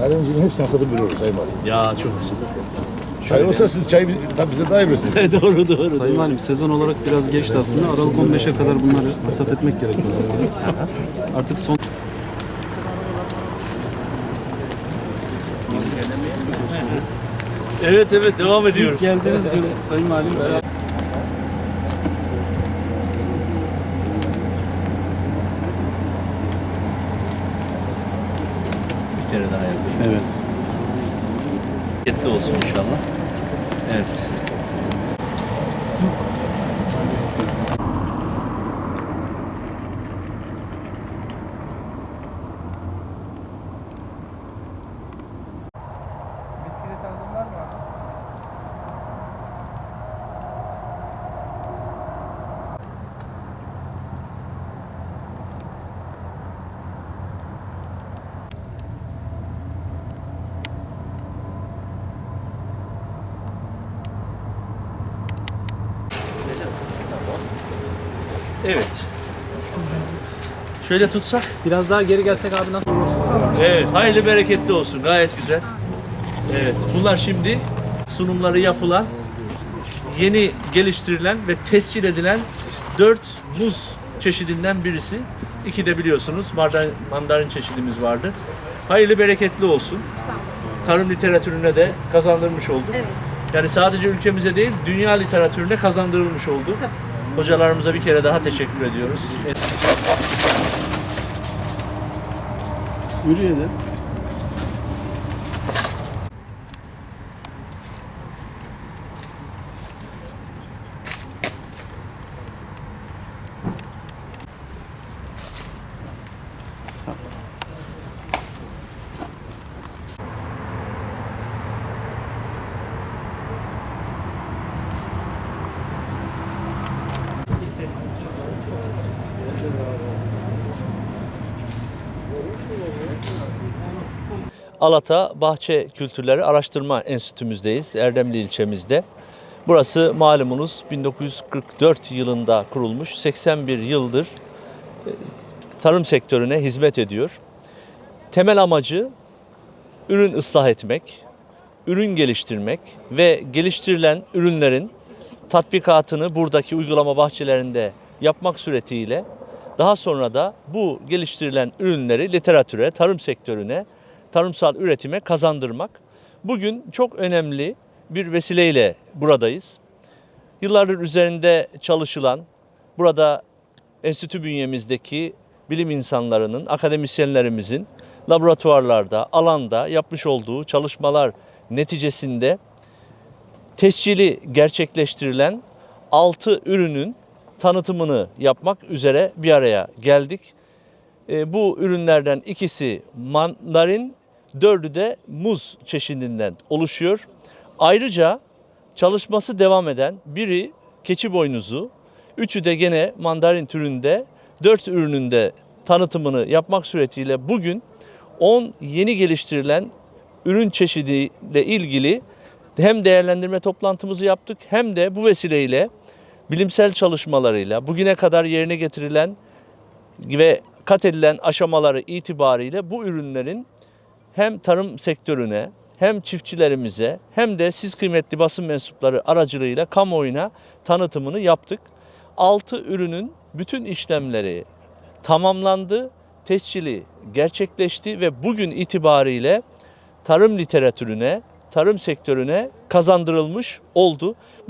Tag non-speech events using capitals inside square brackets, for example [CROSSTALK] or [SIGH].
Narenciğin hepsini satıp veriyoruz Sayın Valim. Ya çok güzel. Çay olsa siz çay tabii bize daha iyi verirsiniz. [LAUGHS] doğru doğru. Sayın Valim sezon olarak biraz geçti aslında. Aralık 15'e kadar bunları hasat etmek gerekiyor. Artık son Evet evet devam ediyoruz. geldiğiniz gün Sayın Valim Bir kere daha yapayım. Evet. Etli olsun inşallah. Evet. Evet. Şöyle tutsak. Biraz daha geri gelsek abi nasıl olur? Evet, hayırlı bereketli olsun. Gayet güzel. Evet, bunlar şimdi sunumları yapılan, yeni geliştirilen ve tescil edilen dört muz çeşidinden birisi. İki de biliyorsunuz mandarin, mandarin çeşidimiz vardı. Hayırlı bereketli olsun. Tarım literatürüne de kazandırmış olduk. Evet. Yani sadece ülkemize değil, dünya literatürüne kazandırılmış oldu. Hocalarımıza bir kere daha teşekkür ediyoruz. Yürüyelim. Alata Bahçe Kültürleri Araştırma Enstitümüzdeyiz, Erdemli ilçemizde. Burası malumunuz 1944 yılında kurulmuş, 81 yıldır e, tarım sektörüne hizmet ediyor. Temel amacı ürün ıslah etmek, ürün geliştirmek ve geliştirilen ürünlerin tatbikatını buradaki uygulama bahçelerinde yapmak suretiyle daha sonra da bu geliştirilen ürünleri literatüre, tarım sektörüne, tarımsal üretime kazandırmak. Bugün çok önemli bir vesileyle buradayız. Yıllardır üzerinde çalışılan, burada enstitü bünyemizdeki bilim insanlarının, akademisyenlerimizin laboratuvarlarda, alanda yapmış olduğu çalışmalar neticesinde tescili gerçekleştirilen 6 ürünün tanıtımını yapmak üzere bir araya geldik. E, bu ürünlerden ikisi mandarin, dördü de muz çeşidinden oluşuyor. Ayrıca çalışması devam eden biri keçi boynuzu, üçü de gene mandarin türünde, dört ürününde tanıtımını yapmak suretiyle bugün 10 yeni geliştirilen ürün çeşidiyle ilgili hem değerlendirme toplantımızı yaptık hem de bu vesileyle bilimsel çalışmalarıyla bugüne kadar yerine getirilen ve kat edilen aşamaları itibariyle bu ürünlerin hem tarım sektörüne hem çiftçilerimize hem de siz kıymetli basın mensupları aracılığıyla kamuoyuna tanıtımını yaptık. 6 ürünün bütün işlemleri tamamlandı, tescili gerçekleşti ve bugün itibariyle tarım literatürüne, tarım sektörüne kazandırılmış oldu.